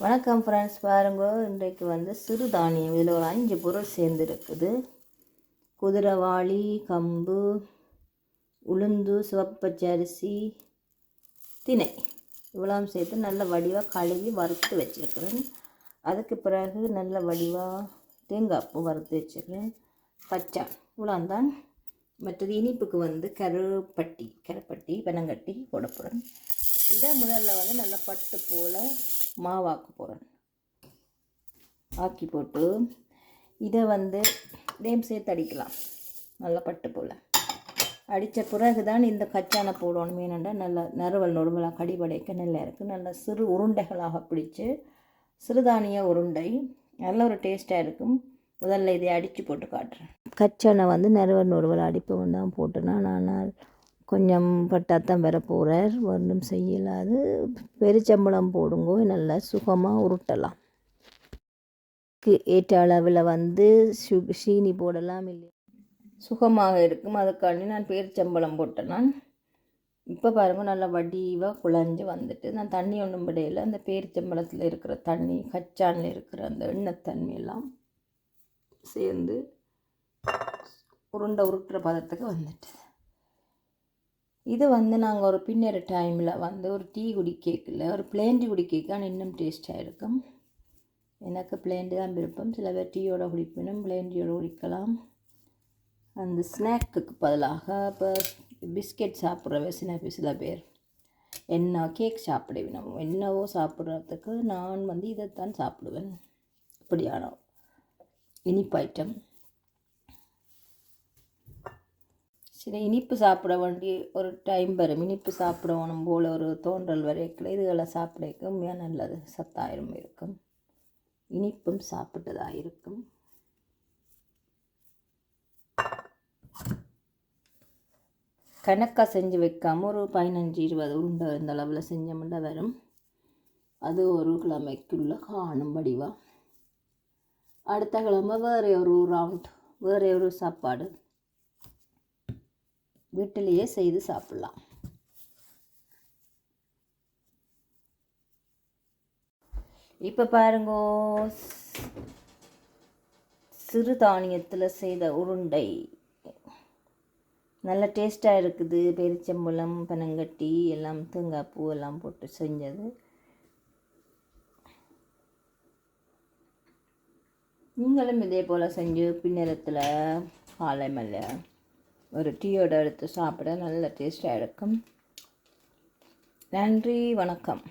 வணக்கம் ஃப்ரெண்ட்ஸ் பாருங்க இன்றைக்கு வந்து சிறுதானியம் இதில் ஒரு அஞ்சு பொருள் சேர்ந்துருக்குது. குதிரைவாளி கம்பு உளுந்து சிவப்பச்சரிசி திணை இவ்வளோ சேர்த்து நல்ல வடிவாக கழுவி வறுத்து வச்சுருக்கிறேன். அதுக்கு பிறகு நல்ல வடிவாக தேங்காய் பூ வறுத்து வச்சுருக்கிறேன். பச்சை இவ்வளோந்தான் மற்றது இனிப்புக்கு வந்து கருப்பட்டி கருப்பட்டி பனங்கட்டி போடப்படும் இதை முதல்ல வந்து நல்லா பட்டு போல் மாவாக்க போகிறேன் ஆக்கி போட்டு இதை வந்து இதையும் சேர்த்து அடிக்கலாம். நல்லா பட்டு போல். அடித்த பிறகு தான் இந்த கச்சானை போடணும் ஏனெண்டா நல்லா நறுவல் நொறுவலாக கடிபடைக்க நல்லா இருக்குது நல்லா சிறு உருண்டைகளாக பிடிச்சு சிறுதானிய உருண்டை நல்ல ஒரு டேஸ்ட்டாக இருக்கும். முதல்ல இதை அடித்து போட்டு காட்டுறேன். கச்சானை வந்து நறுவல் நொறுவல் அடிப்பவன் தான் போட்டேன்னா நான் கொஞ்சம் பட்டாத்தான் பெற போகிறார் ஒன்றும் செய்யலாது. பெருச்சம்பளம் போடுங்கோ நல்லா சுகமாக உருட்டலாம். ஏற்ற அளவில் வந்து சு சீனி போடலாம் இல்லை சுகமாக இருக்கும். அதுக்காண்டி நான் பேரிச்சம்பளம் போட்டேன். நான் இப்போ பாருங்கள் நல்லா வடிவாக குழஞ்சி வந்துட்டு நான் தண்ணி ஒன்றும் விடையில அந்த பேரிச்சம்பளத்தில் இருக்கிற தண்ணி கச்சானில் இருக்கிற அந்த எண்ணெய் தண்ணியெல்லாம் சேர்ந்து உருண்டை உருட்டுற பதத்துக்கு வந்துட்டு இது வந்து நாங்கள் ஒரு பின்னர் டைமில் வந்து ஒரு டீ குடி கேக்கில் ஒரு பிளேன் டீ குடி கேக்கான இன்னும் டேஸ்ட்டாக இருக்கும். எனக்கு பிளேன் டீ தான் விருப்பம். சில பேர் டீயோட குடிப்பினும் பிளேன் டீயோட குடிக்கலாம். அந்த ஸ்நாக்குக்கு பதிலாக இப்போ பிஸ்கெட் சாப்பிட்றவே சில பேர் சில பேர் என்ன கேக் சாப்பிடுவேன் என்னவோ சாப்பிட்றதுக்கு நான் வந்து இதைத்தான் சாப்பிடுவேன். இப்படியான இனிப்பு ஐட்டம் சில இனிப்பு சாப்பிட வேண்டிய ஒரு டைம் வரும். இனிப்பு சாப்பிடணும் போல் ஒரு தோன்றல் வரைக்கும் இதுகளை சாப்பிடக்கு உண்மையாக நல்லது. சத்தாயிரம் இருக்கும். இனிப்பும் சாப்பிட்டதாக இருக்கும். கணக்காக செஞ்சு வைக்காமல் ஒரு பதினஞ்சு இருபது உருண்டை இந்த அளவில் செஞ்சோம்னா வரும். அது ஒரு கிழமைக்குள்ளே காணும் வடிவாக அடுத்த கிழமை வேறு ஒரு ரவுண்ட் வேறு ஒரு சாப்பாடு. வீட்டிலேயே செய்து சாப்பிட்லாம். இப்போ பாருங்க சிறுதானியத்தில் செய்த உருண்டை. நல்ல டேஸ்ட்டாக இருக்குது. பெரிச்சம்பழம் பனங்கட்டி எல்லாம் தேங்காய் பூ எல்லாம் போட்டு செஞ்சது. நீங்களும் இதே போல் செஞ்சு பின்னரத்தில் காலை மல்ல ஒரு டீயோட எடுத்து சாப்பிட நல்ல டேஸ்ட்டாக இருக்கும் நன்றி வணக்கம்.